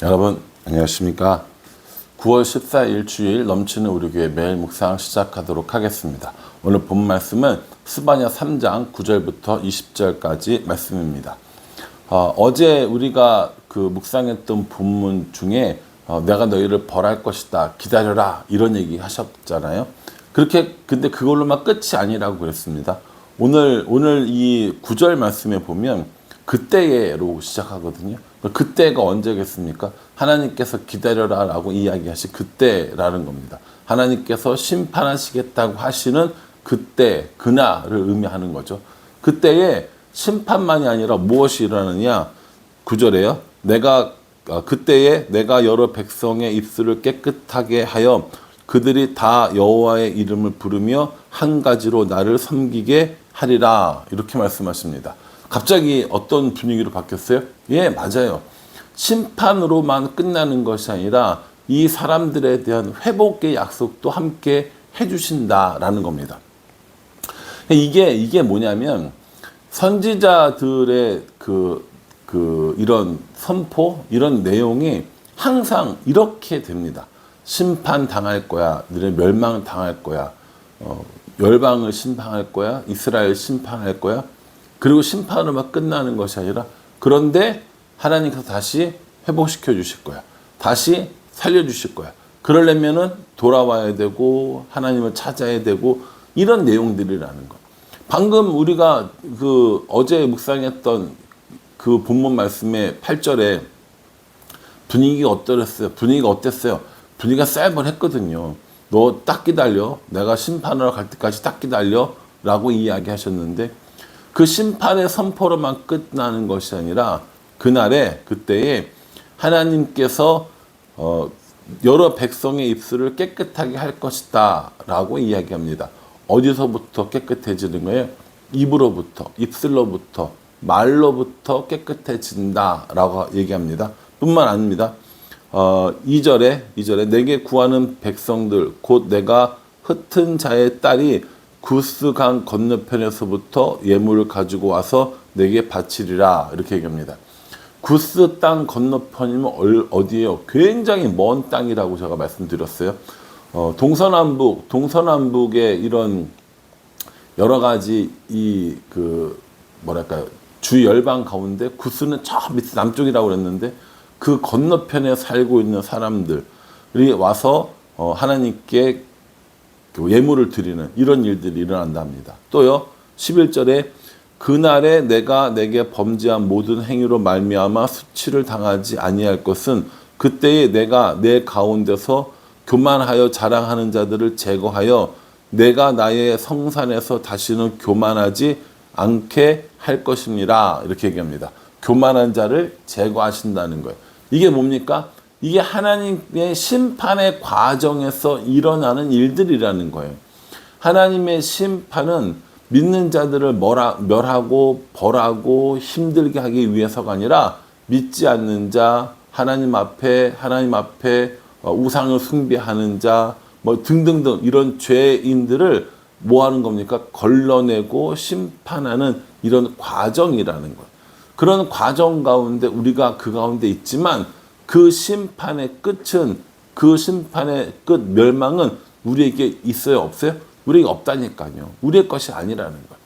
여러분 안녕하십니까? 9월 14일 일주일 넘치는 우리 교회 매일 묵상 시작하도록 하겠습니다. 오늘 본 말씀은 스바냐 3장 9절부터 20절까지 말씀입니다. 어, 제 우리가 그 묵상했던 본문 중에 어, 내가 너희를 벌할 것이다 기다려라 이런 얘기 하셨잖아요. 그렇게 근데 그걸로만 끝이 아니라고 그랬습니다. 오늘 오늘 이 9절 말씀에 보면 그때에로 시작하거든요. 그때가 언제겠습니까? 하나님께서 기다려라 라고 이야기하신 그때라는 겁니다. 하나님께서 심판하시겠다고 하시는 그때, 그날을 의미하는 거죠. 그때에 심판만이 아니라 무엇이 일어나느냐? 구절에요. 내가 어, 그때에 내가 여러 백성의 입술을 깨끗하게 하여 그들이 다 여호와의 이름을 부르며 한 가지로 나를 섬기게 하리라 이렇게 말씀하십니다. 갑자기 어떤 분위기로 바뀌었어요? 예, 맞아요. 심판으로만 끝나는 것이 아니라 이 사람들에 대한 회복의 약속도 함께 해주신다라는 겁니다. 이게, 이게 뭐냐면 선지자들의 그, 그, 이런 선포, 이런 내용이 항상 이렇게 됩니다. 심판 당할 거야. 너네 멸망 당할 거야. 어, 열방을 심판할 거야. 이스라엘 심판할 거야. 그리고 심판으로만 끝나는 것이 아니라 그런데 하나님께서 다시 회복시켜 주실 거야. 다시 살려 주실 거야. 그러려면은 돌아와야 되고 하나님을 찾아야 되고 이런 내용들이라는 거. 방금 우리가 그 어제 묵상했던 그 본문 말씀의 8절에 분위기가 어떠랬어요? 분위기가 어땠어요? 분위기가 쌀벌했거든요. 너 딱 기다려. 내가 심판하러 갈 때까지 딱 기다려. 라고 이야기하셨는데 그 심판의 선포로만 끝나는 것이 아니라 그날에 그때에 하나님께서 어, 여러 백성의 입술을 깨끗하게 할 것이다 라고 이야기합니다. 어디서부터 깨끗해지는 거예요? 입으로부터, 입술로부터, 말로부터 깨끗해진다 라고 얘기합니다. 뿐만 아닙니다. 어, 2절에 2절에 내게 구하는 백성들 곧 내가 흩은 자의 딸이 구스강 건너편에서부터 예물을 가지고 와서 내게 바치리라 이렇게 얘기합니다. 구스 땅 건너편이면 어디예요? 굉장히 먼 땅이라고 제가 말씀드렸어요. 어, 동서남북 동서남북의 이런 여러 가지 이 그 뭐랄까요 주 열방 가운데 구스는 저 밑에 남쪽이라고 그랬는데 그 건너편에 살고 있는 사람들이 와서 어, 하나님께 그 예물을 드리는 이런 일들이 일어난답니다. 또요. 11절에 그날에 내가 내게 범죄한 모든 행위로 말미암아 수치를 당하지 아니할 것은 그때에 내가 내 가운데서 교만하여 자랑하는 자들을 제거하여 내가 나의 성산에서 다시는 교만하지 않게 할 것입니다. 이렇게 얘기합니다. 교만한 자를 제거하신다는 거예요. 이게 뭡니까? 이게 하나님의 심판의 과정에서 일어나는 일들이라는 거예요. 하나님의 심판은 믿는 자들을 멸하고 벌하고 힘들게 하기 위해서가 아니라 믿지 않는 자, 하나님 앞에 하나님 앞에 어, 우상을 숭배하는 자, 뭐 등등등 이런 죄인들을 뭐 하는 겁니까? 걸러내고 심판하는 이런 과정이라는 거예요. 그런 과정 가운데 우리가 그 가운데 있지만 그 심판의 끝은 그 심판의 끝 멸망은 우리에게 있어요 없어요? 우리에게 없다니까요. 우리의 것이 아니라는 거예요.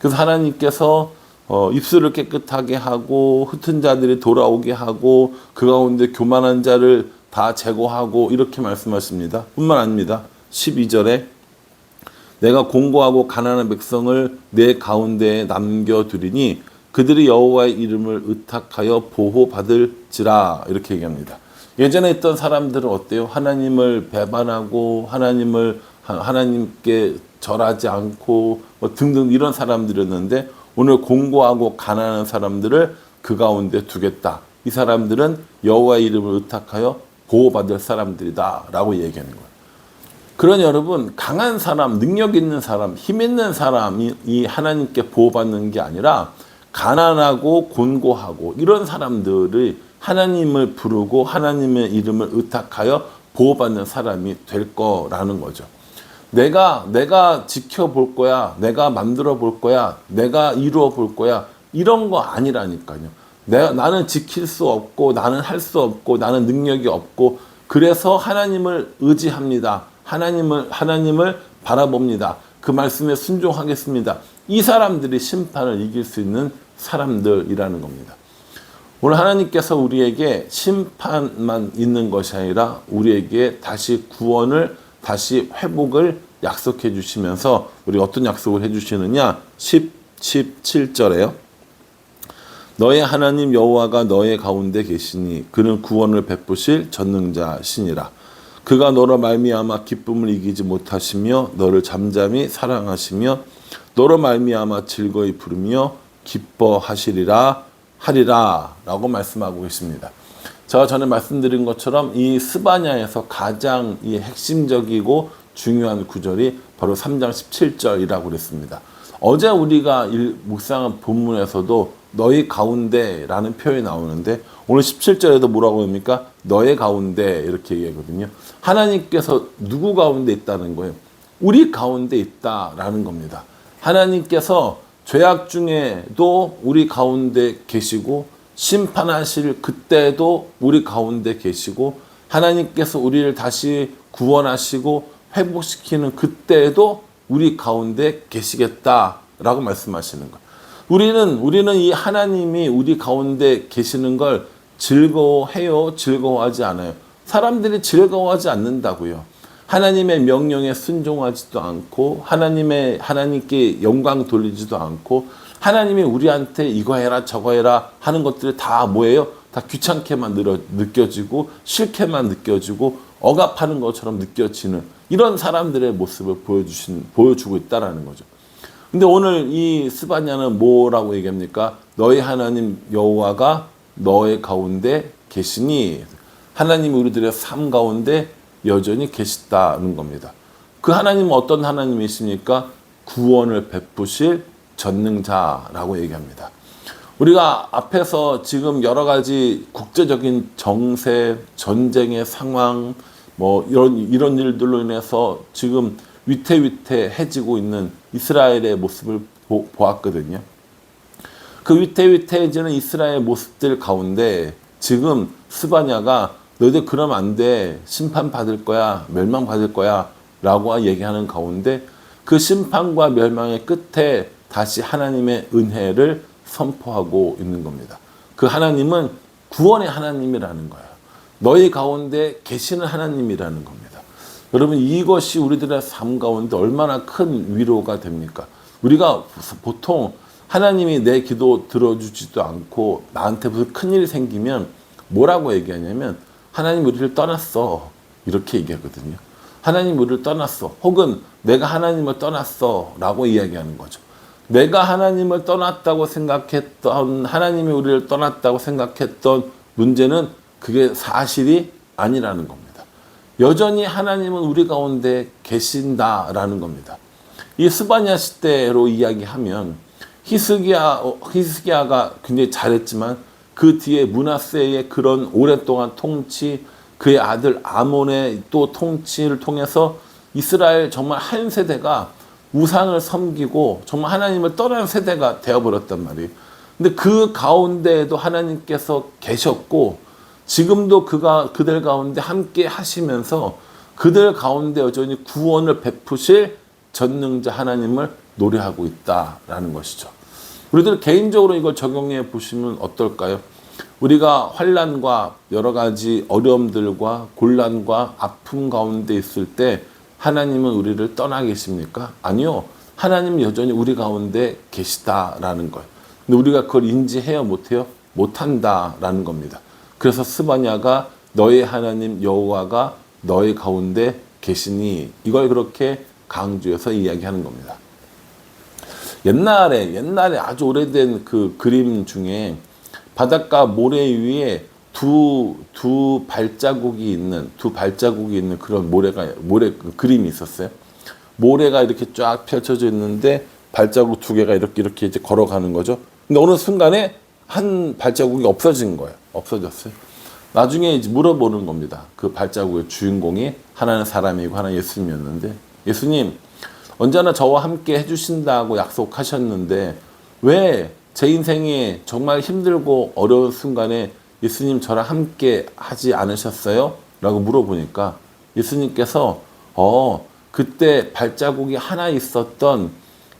그래서 하나님께서 어, 입술을 깨끗하게 하고 흩은 자들이 돌아오게 하고 그 가운데 교만한 자를 다 제거하고 이렇게 말씀하십니다. 뿐만 아닙니다. 12절에 내가 공고하고 가난한 백성을 내 가운데에 남겨두리니 그들이 여호와의 이름을 의탁하여 보호받을지라 이렇게 얘기합니다. 예전에 있던 사람들은 어때요? 하나님을 배반하고 하나님을 하나님께 절하지 않고 뭐 등등 이런 사람들이었는데 오늘 공고하고 가난한 사람들을 그 가운데 두겠다. 이 사람들은 여호와의 이름을 의탁하여 보호받을 사람들이다라고 얘기하는 거예요. 그러니 여러분 강한 사람, 능력 있는 사람, 힘 있는 사람이 이 하나님께 보호받는 게 아니라 가난하고 곤고하고 이런 사람들이 하나님을 부르고 하나님의 이름을 의탁하여 보호받는 사람이 될 거라는 거죠. 내가 내가 지켜볼 거야. 내가 만들어 볼 거야. 내가 이루어 볼 거야. 이런 거 아니라니까요. 내가 나는 지킬 수 없고 나는 할 수 없고 나는 능력이 없고 그래서 하나님을 의지합니다. 하나님을 하나님을 바라봅니다. 그 말씀에 순종하겠습니다. 이 사람들이 심판을 이길 수 있는 사람들이라는 겁니다. 오늘 하나님께서 우리에게 심판만 있는 것이 아니라 우리에게 다시 구원을 다시 회복을 약속해 주시면서 우리 어떤 약속을 해 주시느냐 10, 17절에요. 너의 하나님 여호와가 너의 가운데 계시니 그는 구원을 베푸실 전능자시니라. 그가 너로 말미암아 기쁨을 이기지 못하시며 너를 잠잠히 사랑하시며 너로 말미암아 즐거이 부르며 기뻐하시리라 하리라 라고 말씀하고 계십니다. 제가 전에 말씀드린 것처럼 이 스바냐에서 가장 이 핵심적이고 중요한 구절이 바로 3장 17절이라고 그랬습니다. 어제 우리가 일, 묵상한 본문에서도 너희 가운데라는 표현이 나오는데 오늘 17절에도 뭐라고 합니까? 너의 가운데 이렇게 얘기하거든요. 하나님께서 누구 가운데 있다는 거예요? 우리 가운데 있다라는 겁니다. 하나님께서 죄악 중에도 우리 가운데 계시고 심판하실 그때도 우리 가운데 계시고 하나님께서 우리를 다시 구원하시고 회복시키는 그때에도 우리 가운데 계시겠다라고 말씀하시는 거예요. 우리는 우리는 이 하나님이 우리 가운데 계시는 걸 즐거워해요, 즐거워하지 않아요. 사람들이 즐거워하지 않는다고요. 하나님의 명령에 순종하지도 않고 하나님의 하나님께 영광 돌리지도 않고 하나님이 우리한테 이거 해라 저거 해라 하는 것들이 다 뭐예요? 다 귀찮게만 느껴, 느껴지고 싫게만 느껴지고 억압하는 것처럼 느껴지는 이런 사람들의 모습을 보여주신 보여주고 있다라는 거죠. 근데 오늘 이 스바냐는 뭐라고 얘기합니까? 너희 하나님 여호와가 너의 가운데 계시니 하나님이 우리들의 삶 가운데 여전히 계시다는 겁니다. 그 하나님은 어떤 하나님이십니까? 구원을 베푸실 전능자라고 얘기합니다. 우리가 앞에서 지금 여러 가지 국제적인 정세, 전쟁의 상황, 뭐 이런 이런 일들로 인해서 지금 위태위태해지고 있는 이스라엘의 모습을 보, 보았거든요. 그 위태위태해지는 이스라엘 모습들 가운데 지금 스바냐가 너희들 그러면 안 돼. 심판 받을 거야. 멸망 받을 거야. 라고 얘기하는 가운데 그 심판과 멸망의 끝에 다시 하나님의 은혜를 선포하고 있는 겁니다. 그 하나님은 구원의 하나님이라는 거예요. 너희 가운데 계시는 하나님이라는 겁니다. 여러분 이것이 우리들의 삶 가운데 얼마나 큰 위로가 됩니까? 우리가 보통 하나님이 내 기도 들어주지도 않고 나한테 무슨 큰일이 생기면 뭐라고 얘기하냐면 하나님 우리를 떠났어. 이렇게 얘기하거든요. 하나님 우리를 떠났어. 혹은 내가 하나님을 떠났어. 라고 이야기하는 거죠. 내가 하나님을 떠났다고 생각했던, 하나님이 우리를 떠났다고 생각했던 문제는 그게 사실이 아니라는 겁니다. 여전히 하나님은 우리 가운데 계신다라는 겁니다. 이 스바냐 시대로 이야기하면 히스기야, 히스기야가 굉장히 잘했지만 그 뒤에 문하세의 그런 오랫동안 통치, 그의 아들 아몬의 또 통치를 통해서 이스라엘 정말 한 세대가 우상을 섬기고 정말 하나님을 떠나는 세대가 되어버렸단 말이에요. 근데 그 가운데에도 하나님께서 계셨고 지금도 그가 그들 가운데 함께 하시면서 그들 가운데 여전히 구원을 베푸실 전능자 하나님을 노래하고 있다라는 것이죠. 우리들 개인적으로 이걸 적용해 보시면 어떨까요? 우리가 환란과 여러 가지 어려움들과 곤란과 아픔 가운데 있을 때 하나님은 우리를 떠나 계십니까? 아니요. 하나님은 여전히 우리 가운데 계시다라는 거예요. 근데 우리가 그걸 인지해요, 못해요? 못한다라는 겁니다. 그래서 스바냐가 너의 하나님 여호와가 너의 가운데 계시니 이걸 그렇게 강조해서 이야기하는 겁니다. 옛날에 옛날에 아주 오래된 그 그림 중에 바닷가 모래 위에 두, 두 발자국이 있는, 두 발자국이 있는 그런 모래가, 모래 그 그림이 있었어요. 모래가 이렇게 쫙 펼쳐져 있는데 발자국 두 개가 이렇게 이렇게 이제 걸어가는 거죠. 근데 어느 순간에 한 발자국이 없어진 거예요. 없어졌어요. 나중에 이제 물어보는 겁니다. 그 발자국의 주인공이 하나는 사람이고 하나는 예수님이었는데 예수님 언제나 저와 함께 해주신다고 약속하셨는데 왜 제 인생에 정말 힘들고 어려운 순간에 예수님 저랑 함께 하지 않으셨어요? 라고 물어보니까 예수님께서 어 그때 발자국이 하나 있었던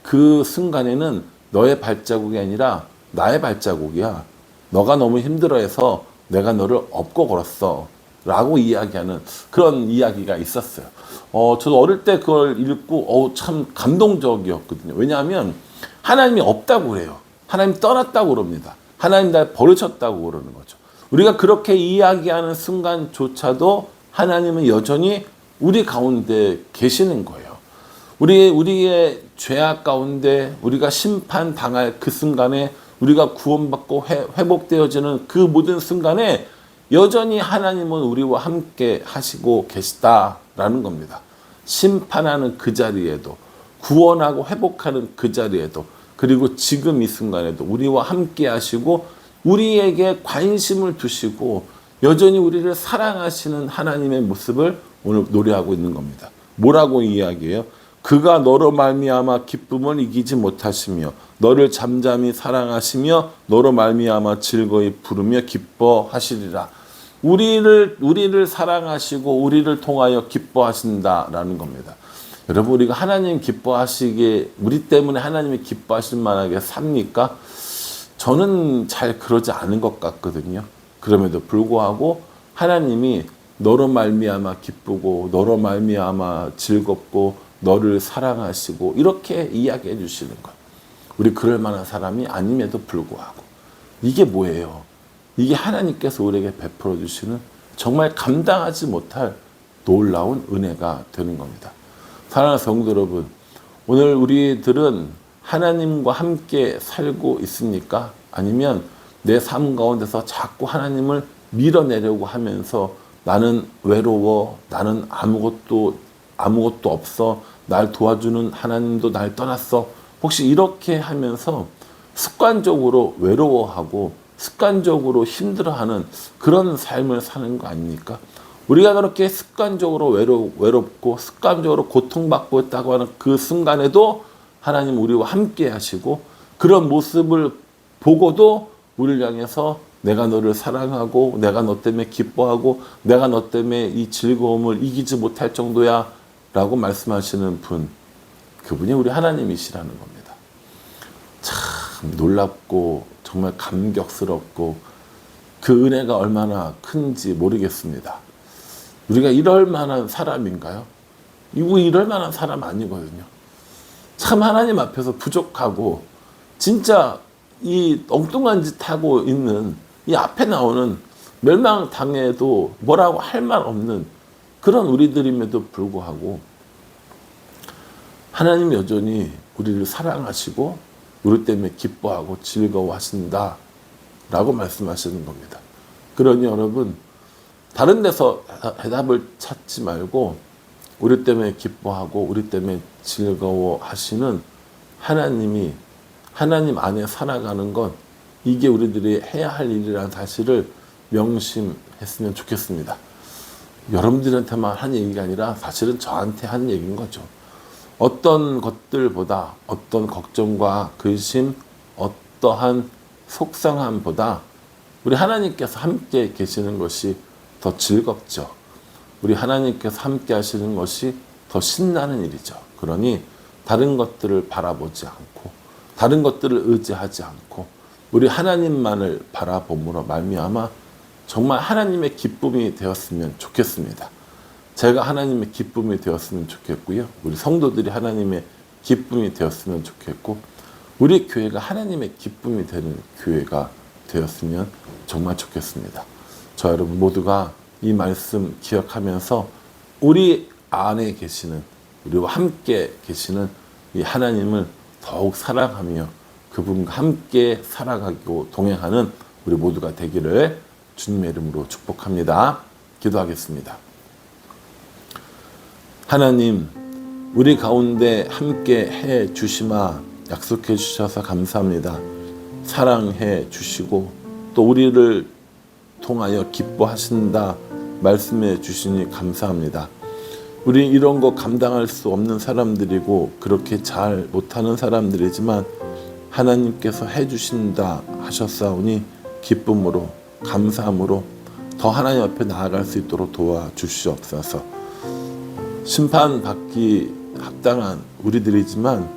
그 순간에는 너의 발자국이 아니라 나의 발자국이야. 너가 너무 힘들어해서 내가 너를 업고 걸었어. 라고 이야기하는 그런 이야기가 있었어요. 어, 저도 어릴 때 그걸 읽고, 어, 참 감동적이었거든요. 왜냐하면 하나님이 없다고 그래요. 하나님 떠났다고 그럽니다. 하나님 날 버리셨다고 그러는 거죠. 우리가 그렇게 이야기하는 순간조차도 하나님은 여전히 우리 가운데 계시는 거예요. 우리, 우리의 죄악 가운데 우리가 심판 당할 그 순간에 우리가 구원받고 회, 회복되어지는 그 모든 순간에 여전히 하나님은 우리와 함께 하시고 계시다라는 겁니다. 심판하는 그 자리에도 구원하고 회복하는 그 자리에도 그리고 지금 이 순간에도 우리와 함께 하시고 우리에게 관심을 두시고 여전히 우리를 사랑하시는 하나님의 모습을 오늘 노래하고 있는 겁니다. 뭐라고 이야기해요? 그가 너로 말미암아 기쁨을 이기지 못하시며 너를 잠잠히 사랑하시며 너로 말미암아 즐거이 부르며 기뻐하시리라. 우리를 우리를 사랑하시고 우리를 통하여 기뻐하신다라는 겁니다. 여러분 우리가 하나님 기뻐하시게 우리 때문에 하나님이 기뻐하실 만하게 삽니까? 저는 잘 그러지 않은 것 같거든요. 그럼에도 불구하고 하나님이 너로 말미암아 기쁘고 너로 말미암아 즐겁고 너를 사랑하시고 이렇게 이야기해 주시는 것. 우리 그럴 만한 사람이 아님에도 불구하고 이게 뭐예요? 이게 하나님께서 우리에게 베풀어 주시는 정말 감당하지 못할 놀라운 은혜가 되는 겁니다. 사랑하는 성도 여러분, 오늘 우리들은 하나님과 함께 살고 있습니까? 아니면 내 삶 가운데서 자꾸 하나님을 밀어내려고 하면서 나는 외로워, 나는 아무것도 아무것도 없어, 날 도와주는 하나님도 날 떠났어. 혹시 이렇게 하면서 습관적으로 외로워하고 습관적으로 힘들어하는 그런 삶을 사는 거 아닙니까? 우리가 그렇게 습관적으로 외로, 외롭고 습관적으로 고통받고 있다고 하는 그 순간에도 하나님 우리와 함께 하시고 그런 모습을 보고도 우리를 향해서 내가 너를 사랑하고 내가 너 때문에 기뻐하고 내가 너 때문에 이 즐거움을 이기지 못할 정도야 라고 말씀하시는 분 그분이 우리 하나님이시라는 겁니다. 참 놀랍고 정말 감격스럽고 그 은혜가 얼마나 큰지 모르겠습니다. 우리가 이럴 만한 사람인가요? 이거 이럴 만한 사람 아니거든요. 참 하나님 앞에서 부족하고 진짜 이 엉뚱한 짓 하고 있는 이 앞에 나오는 멸망 당해도 뭐라고 할 말 없는 그런 우리들임에도 불구하고 하나님 여전히 우리를 사랑하시고 우리 때문에 기뻐하고 즐거워하신다 라고 말씀하시는 겁니다. 그러니 여러분 다른 데서 해답을 찾지 말고 우리 때문에 기뻐하고 우리 때문에 즐거워하시는 하나님이 하나님 안에 살아가는 건 이게 우리들이 해야 할 일이라는 사실을 명심했으면 좋겠습니다. 여러분들한테만 한 얘기가 아니라 사실은 저한테 한 얘기인 거죠. 어떤 것들보다 어떤 걱정과 근심, 어떠한 속상함보다 우리 하나님께서 함께 계시는 것이 더 즐겁죠. 우리 하나님께서 함께 하시는 것이 더 신나는 일이죠. 그러니 다른 것들을 바라보지 않고 다른 것들을 의지하지 않고 우리 하나님만을 바라봄으로 말미암아 정말 하나님의 기쁨이 되었으면 좋겠습니다. 제가 하나님의 기쁨이 되었으면 좋겠고요. 우리 성도들이 하나님의 기쁨이 되었으면 좋겠고 우리 교회가 하나님의 기쁨이 되는 교회가 되었으면 정말 좋겠습니다. 저 여러분 모두가 이 말씀 기억하면서 우리 안에 계시는 우리와 함께 계시는 이 하나님을 더욱 사랑하며 그분과 함께 살아가고 동행하는 우리 모두가 되기를 주님의 이름으로 축복합니다. 기도하겠습니다. 하나님, 우리 가운데 함께 해 주시마 약속해 주셔서 감사합니다. 사랑해 주시고 또 우리를 통하여 기뻐하신다 말씀해 주시니 감사합니다. 우리 이런 거 감당할 수 없는 사람들이고 그렇게 잘 못하는 사람들이지만 하나님께서 해 주신다 하셨사오니 기쁨으로 감사함으로 더 하나님 앞에 나아갈 수 있도록 도와 주시옵소서. 심판받기 합당한 우리들이지만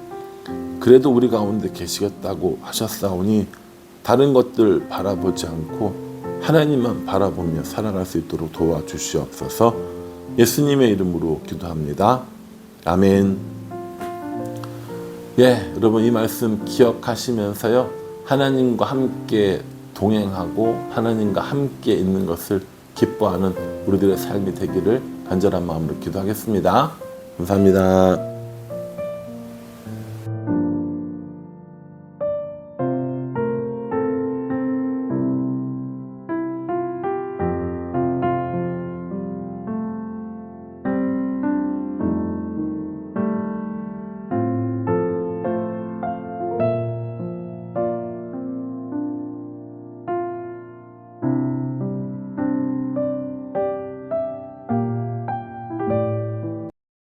그래도 우리 가운데 계시겠다고 하셨사오니 다른 것들 바라보지 않고 하나님만 바라보며 살아갈 수 있도록 도와주시옵소서. 예수님의 이름으로 기도합니다. 아멘. 예, 여러분 이 말씀 기억하시면서요. 하나님과 함께 동행하고 하나님과 함께 있는 것을 기뻐하는 우리들의 삶이 되기를 간절한 마음으로 기도하겠습니다. 감사합니다.